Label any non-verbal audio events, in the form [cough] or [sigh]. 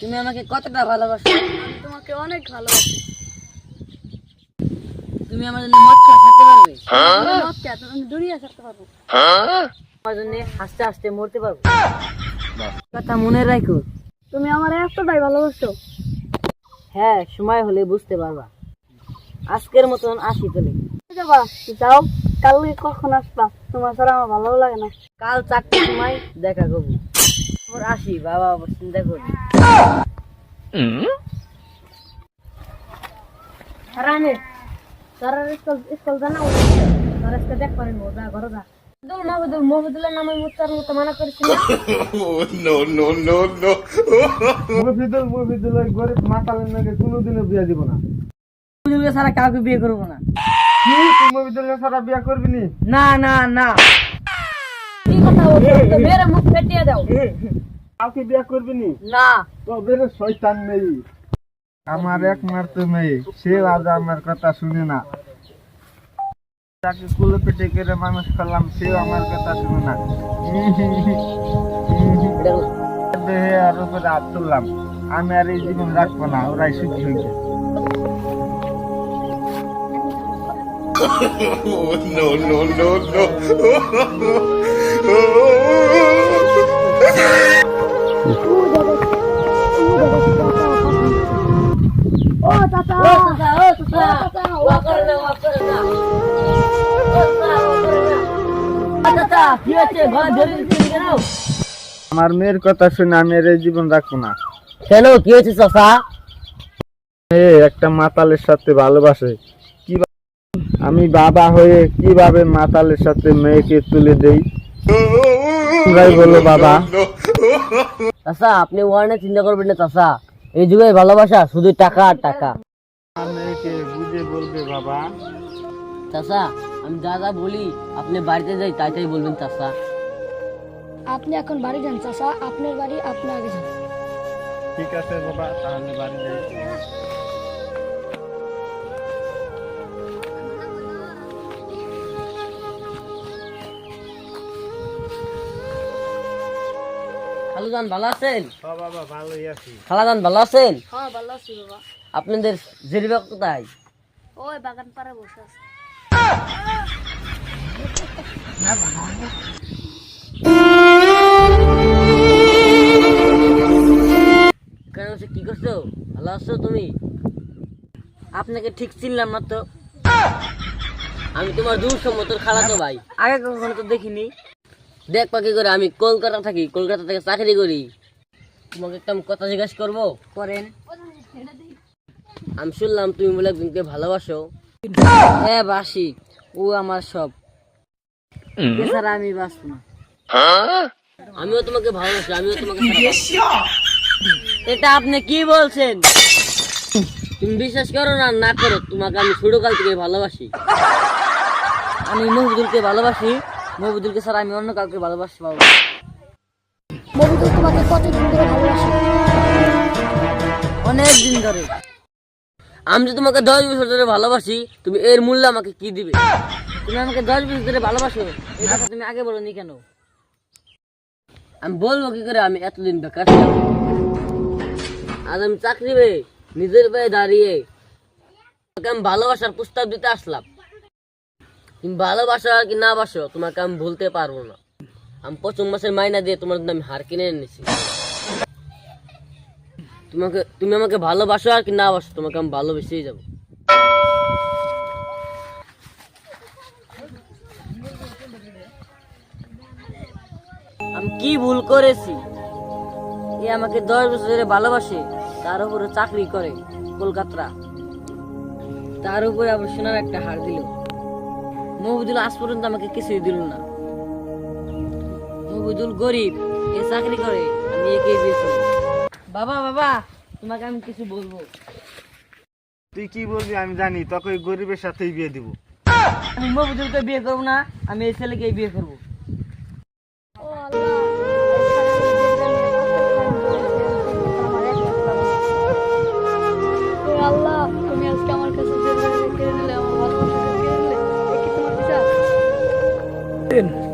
তুমি আমাকে কতটা ভালোবাসো? আমি তোমাকে অনেক ভালোবাসি। তুমি আমার জন্য মদ খেয়ে থাকতে পারবে? আমি মদ তুমি- আমি দুনিয়া ছাড়তে পারব। আমার জন্য হাসতে হাসতে মরতে পারব। কথা মনে রাখো। তুমি আমার এতটাই ভালোবাসো। হ্যাঁ সময় হলে বুঝতে পারবা। আজকের মতন আসি চলে যাবা যাও কালকে কখন আসবা? তোমার ছাড়া আমার ভালো লাগে না। কাল চারটের সময় দেখা করব। তারপর আসি বাবা আবার চিন্তা করবি রানে তারা স্কুল স্কুল জানা তারা আজকে দেখ পারেন যা ঘরে যা দূর মহবুদুল মহবুদুল্লাহ নামে মুত্তার মতো মানা করেছিল। মফিদুল মফিদুল ওই গরিব মাতালের নাকি কোনোদিনও বিয়ে দিব না। সারা কাউকে বিয়ে করব না। কি? ছাড়া বিয়ে করবি নি না না। তো মেরে মুখ ফেটিয়ে দাও। কাউকে বিয়ে করবি নি? না। শয়তান মেয়ে। আমার একমাত্র মেয়ে। সে আজ আমার কথা শুনে না। তাকে কুলো পেটে কেড়ে মানুষ করলাম সেও আমার কথা শুনে না। দেহে আর উপরে হাত তুললাম। আমি আর এই জীবন রাখব না ওরাই সুখী আমার মেয়ের কথা শুনে আমি এই জীবন রাখব না। কেন? কি চাচা? মেয়ে একটা মাতালের সাথে ভালোবাসে। কি আমি বাবা হয়ে কীভাবে মাতালের সাথে মেয়েকে তুলে দেই? তোমরাই বলো [laughs] বাবা। চাচা আপনি ওয়ার্নে চিন্তা করবেন না চাচা। এই যুগে ভালোবাসা শুধু টাকা আর টাকা। বুঝে বলবে বাবা। চাচা আমি যা যা বলি আপনি বাড়িতে যাই তাই তাই বলবেন চাচা। আপনি এখন বাড়ি যান চাচা আপনার বাড়ি আপনি আগে যান। ঠিক আছে বাবা তাহলে বাড়ি যাই। খালুজান ভালো আছেন? খালাজান ভালো আছেন? হ্যাঁ ভালো আছি বাবা। আপনাদের জেরিবা কোথায়? ওই বাগান পাড়ে বসে আছে। কেন কি করছ? ভালো আছো তুমি? আপনাকে ঠিক চিনলাম না তো। আমি তোমার দূর সম্মতর খালাতো ভাই। আগে কখনো তো দেখিনি। দেখ পাখি করে আমি কলকাতা থাকি কলকাতা থেকে চাকরি করি। তোমাকে একটা আমি কথা জিজ্ঞাসা করব? করেন। আমি শুনলাম তুমি বলে একজনকে ভালোবাসো। হ্যাঁ বাসি। ও আমার সব। এছাড়া আমি বাঁচব না। আমিও তোমাকে ভালোবাসি আমিও তোমাকে এটা আপনি কি বলছেন? তুমি বিশ্বাস করো না না করো তোমাকে আমি ছোটকাল থেকে ভালোবাসি। আমি মহবুদুলকে ভালোবাসি। মহবুদুলকে ছাড়া আমি অন্য কাউকে ভালোবাসি না। মবিদুল তোমাকে কতদিন ধরে ভালোবাসে? অনেক দিন ধরে। আমি যে তোমাকে দশ বছর ধরে ভালোবাসি তুমি এর মূল্য আমাকে কি দিবে? তুমি আমাকে দশ বছর ধরে ভালোবাসো? এই কথা তুমি আগে বলোনি কেন? আমি বলব কি করে আমি এতদিন বেকার আজ আমি চাকরি পেয়ে নিজের পায়ে দাঁড়িয়ে আমি ভালোবাসার প্রস্তাব দিতে আসলাম। তুমি ভালোবাসো আর কি না বাসো তোমাকে আমি ভুলতে পারব না। আমি প্রথম মাসের মাইনা দিয়ে তোমার আমি হার কিনে এনেছি। তোমাকে, তুমি আমাকে ভালোবাসো আর কি না বাসো তোমাকে আমি ভালোবেসেই যাব। আমি কি ভুল করেছি? এ আমাকে দশ বছর ধরে ভালোবাসে, তার উপরে চাকরি করে কলকাতা। তার উপরে আবার সোনার একটা হার দিল। মহবুদুল আজ পর্যন্ত আমাকে কিছুই দিল না। মহবুদুল গরিব এ চাকরি করে আমি একে দিয়েছি বাবা বাবা তোমাকে আমি কিছু বলব। তুই কি বলবি আমি জানি তোকে ওই গরিবের সাথেই বিয়ে দিব। আমি মহবুদুলকে বিয়ে করব না আমি এই ছেলেকে বিয়ে করব। in.